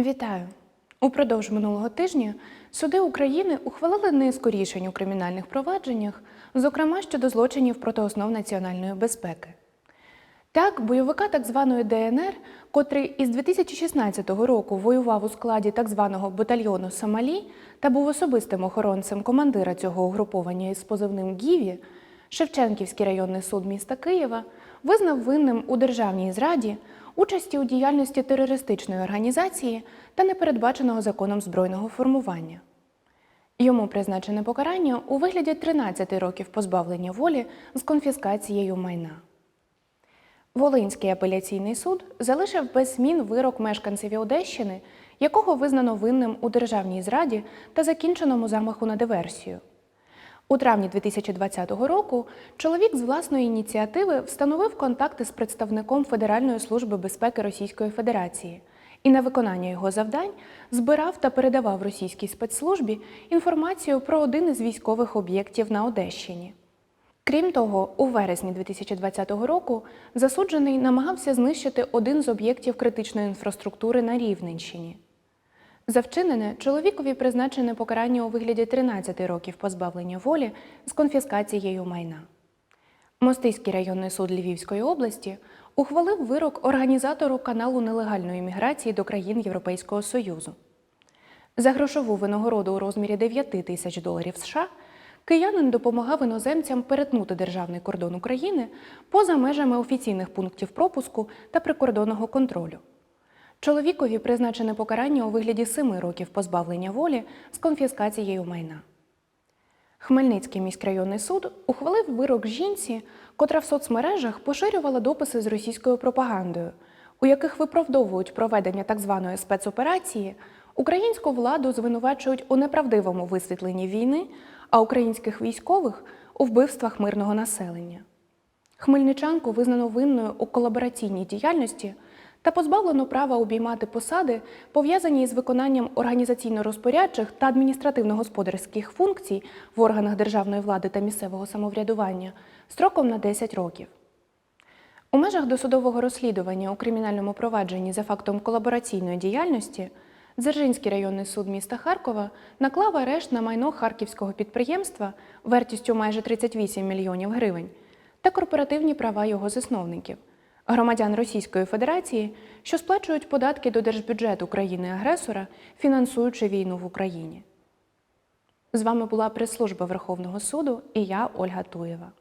Вітаю! Упродовж минулого тижня суди України ухвалили низку рішень у кримінальних провадженнях, зокрема щодо злочинів проти основ національної безпеки. Так, бойовика так званої ДНР, котрий із 2016 року воював у складі так званого батальйону Сомалі та був особистим охоронцем командира цього угруповання із позивним Гіві, Шевченківський районний суд міста Києва визнав винним у державній зраді, участі у діяльності терористичної організації та непередбаченого законом збройного формування. Йому призначене покарання у вигляді 13 років позбавлення волі з конфіскацією майна. Волинський апеляційний суд залишив без змін вирок мешканцеві Одещини, якого визнано винним у державній зраді та закінченому замаху на диверсію. У травні 2020 року чоловік з власної ініціативи встановив контакти з представником Федеральної служби безпеки Російської Федерації і на виконання його завдань збирав та передавав російській спецслужбі інформацію про один із військових об'єктів на Одещині. Крім того, у вересні 2020 року засуджений намагався знищити один з об'єктів критичної інфраструктури на Рівненщині. За вчинене чоловікові призначене покарання у вигляді 13 років позбавлення волі з конфіскацією майна. Мостиський районний суд Львівської області ухвалив вирок організатору каналу нелегальної міграції до країн Європейського Союзу. За грошову винагороду у розмірі 9 тисяч доларів США киянин допомагав іноземцям перетнути державний кордон України поза межами офіційних пунктів пропуску та прикордонного контролю. Чоловікові призначене покарання у вигляді 7 років позбавлення волі з конфіскацією майна. Хмельницький міськрайонний суд ухвалив вирок жінці, котра в соцмережах поширювала дописи з російською пропагандою, у яких виправдовують проведення так званої спецоперації, українську владу звинувачують у неправдивому висвітленні війни, а українських військових у вбивствах мирного населення. Хмельничанку визнано винною у колабораційній діяльності та позбавлено права обіймати посади, пов'язані із виконанням організаційно-розпорядчих та адміністративно-господарських функцій в органах державної влади та місцевого самоврядування строком на 10 років. У межах досудового розслідування у кримінальному провадженні за фактом колабораційної діяльності Дзержинський районний суд міста Харкова наклав арешт на майно харківського підприємства вартістю майже 38 мільйонів гривень та корпоративні права його засновників громадян Російської Федерації, що сплачують податки до держбюджету країни-агресора, фінансуючи війну в Україні. З вами була прес-служба Верховного суду і я, Ольга Туєва.